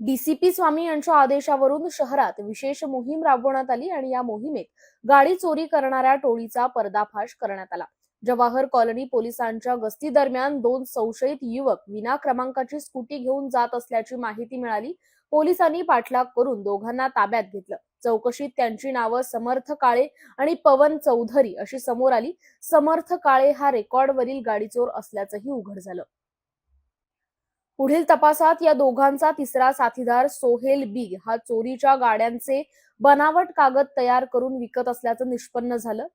DCP स्वामी यांच्या आदेशावरून शहरात विशेष मोहीम राबवण्यात आली आणि या मोहिमेत गाडी चोरी करणाऱ्या टोळीचा पर्दाफाश करण्यात आला. जवाहर कॉलनी पोलिसांच्या गस्ती दरम्यान दोन संशयित युवक विना क्रमांकाची स्कूटी घेऊन जात असल्याची माहिती मिळाली. पोलिसांनी पाठलाग करून दोघांना ताब्यात घेतलं. चौकशीत त्यांची नावं समर्थ काळे आणि पवन चौधरी अशी समोर आली. समर्थ काळे हा रेकॉर्डवरील गाडीचोर असल्याचंही उघड झालं. पुढील तपासात या दोघांचा तिसरा साथीदार सोहेल बिग हा चोरीच्या गाड्यांचे बनावट कागद तयार करून विकत असल्याचं निष्पन्न झालं.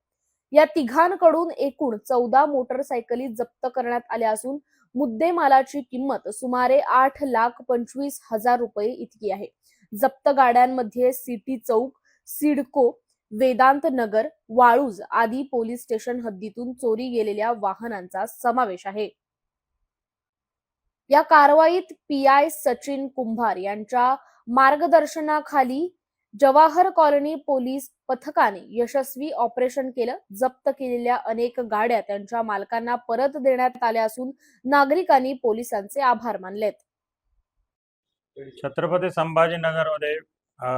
या तिघांकडून एकूण चौदा मोटरसायकली जप्त करण्यात आल्या असून मुद्देमालाची किंमत सुमारे आठ लाख पंचवीस हजार रुपये इतकी आहे. जप्त गाड्यांमध्ये सिटी चौक सिडको वेदांत नगर वाळूज आदी पोलीस स्टेशन हद्दीतून चोरी गेलेल्या वाहनांचा समावेश आहे. या कारवाईत पी आय सचिन कुंभार यांच्या मार्गदर्शनाखाली जवाहर कॉलनी पोलीस पथकाने यशस्वी ऑपरेशन केलं. जप्त केलेल्या अनेक गाड्या त्यांच्या मालकांना परत देण्यात आल्या असून नागरिकांनी पोलिसांचे आभार मानलेत. छत्रपती संभाजीनगरमध्ये अ,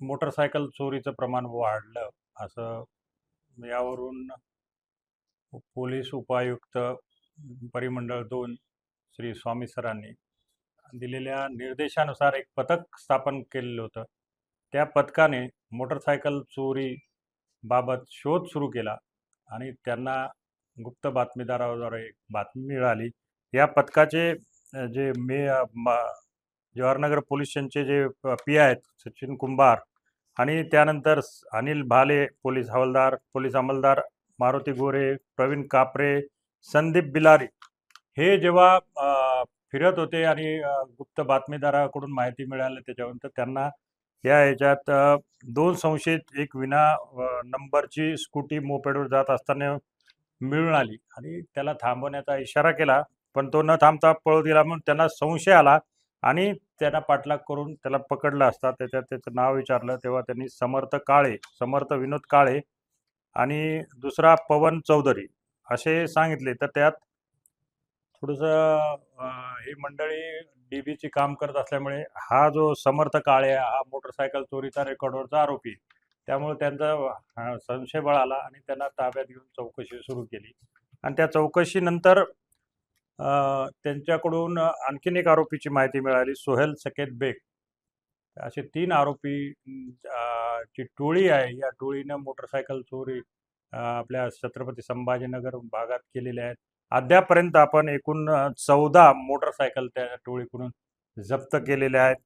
मोटरसायकल चोरीचं प्रमाण वाढलं असं यावरून पोलीस उपायुक्त परिमंडळ दोन श्री स्वामी सरांनी दिलेल्या निर्देशानुसार एक पथक स्थापन केलेलं होतं. त्या पथकाने मोटरसायकल चोरी बाबत शोध सुरू केला आणि त्यांना गुप्त बातमीदाराद्वारे एक बातमी मिळाली. या पथकाचे जे मे जवाहरनगर पोलीस स्टेशनचे जे पी आहेत सचिन कुंभार आणि त्यानंतर अनिल भाले पोलीस हवालदार पोलीस अंमलदार मारुती गोरे प्रवीण कापरे संदीप बिलारी हे जेव्हा फिरत होते आणि गुप्त बातमीदाराकडून माहिती मिळाली त्याच्यानंतर त्यांना या याच्यात दोन संशयित एक विना नंबरची स्कूटी मोपेडवर जात असताना मिळून आली आणि त्याला थांबवण्याचा इशारा केला पण तो न थांबता पळू दिला म्हणून त्यांना संशय आला आणि त्यांना पाठलाग करून त्याला पकडलं असता. त्याच्यात त्याचं नाव विचारलं तेव्हा त्यांनी समर्थ काळे समर्थ विनोद काळे आणि दुसरा पवन चौधरी असे सांगितले. तर त्यात थोडंसं ही मंडळी डीबीची काम करत असल्यामुळे हा जो समर्थ काळे आहे, हा मोटरसायकल चोरीचा रेकॉर्डवरचा आरोपी त्यामुळे त्यांचा संशय बळाला आणि त्यांना ताब्यात घेऊन चौकशी सुरू केली. आणि त्या चौकशीनंतर त्यांच्याकडून आणखीन एक आरोपीची माहिती मिळाली सोहेल सकेत बेग. असे तीन आरोपी ची टोळी आहे. या टोळीनं मोटरसायकल चोरी आपल्या छत्रपती संभाजीनगर भागात केलेल्या आहेत अद्यापर्यंत आपण एकूण चौदा मोटरसायकल त्या टोळीकडून जप्त केलेले आहेत.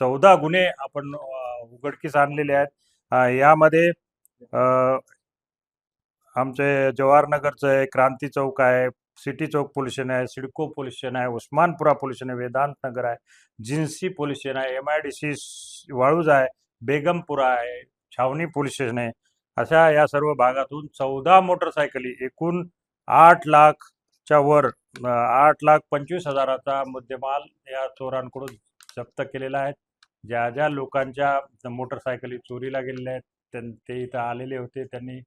चौदा गुन्हे आपण उघडकीस आणलेले आहेत. यामध्ये आमचे जवाहरनगरचं आहे क्रांती चौक आहे सिटी चौक पोलीस स्टेशन आहे सिडको पोलीस स्टेशन आहे उस्मानपुरा पोलीस स्टेशन आहे वेदांत नगर आहे जिन्सी पोलीस स्टेशन आहे M I D C Waluj आहे बेगमपुरा आहे छावणी पोलीस स्टेशन आहे. अशा या सर्व भागातून चौदा मोटरसायकली एकूण आठ लाख च्या वर आठ लाख पंचवीस हजाराचा मुद्देमाल या चोरांकडून जप्त केलेला आहे. ज्या ज्या लोकांच्या मोटरसायकली चोरीला गेलेल्या आहेत त्यां ते इथं आलेले होते. त्यांनी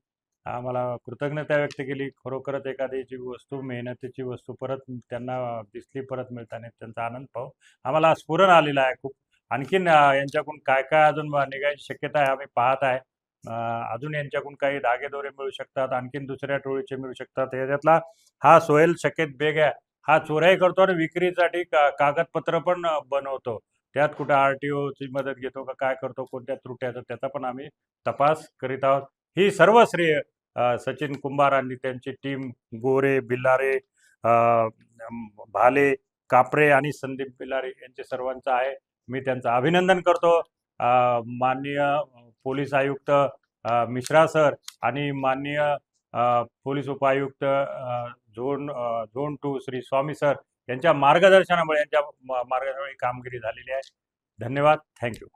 आम्हाला कृतज्ञता व्यक्त केली. खरोखरच एखाद्याची वस्तू मेहनतीची वस्तू परत त्यांना दिसली परत मिळताना त्यांचा आनंद पाहू. आम्हाला स्फुरण आलेला आहे खूप. आणखीन यांच्याकडून काय काय अजून निघायची शक्यता आहे आम्ही पाहत आहे. अजून यांच्याकडून काही धागेदोरे मिळू शकतात आणखीन दुसऱ्या टोळीचे मिळू शकतात. याच्यातला हा सोहेल शकेत बेग आहे. हा चोराई करतो आणि विक्रीसाठी का कागदपत्र पण बनवतो. त्यात कुठं आर टी ओची मदत घेतो का काय करतो कोणत्या त्रुट्याचा त्याचा पण आम्ही तपास करीत आहोत. ही सर्व श्रेय सचिन कुंभार आणि त्यांची टीम गोरे बिल्लारे भाले कापरे आणि संदीप बिल्लारे यांचे सर्वांचं आहे. मी त्यांचं अभिनंदन करतो. माननीय पोलीस आयुक्त मिश्रा सर आणि माननीय पोलीस उपायुक्त zone zone two Shri Swami sir यांच्या मार्गदर्शनामुळे यांच्या मार्गदर्शनामुळे कामगिरी झालेली आहे. धन्यवाद. थँक्यू.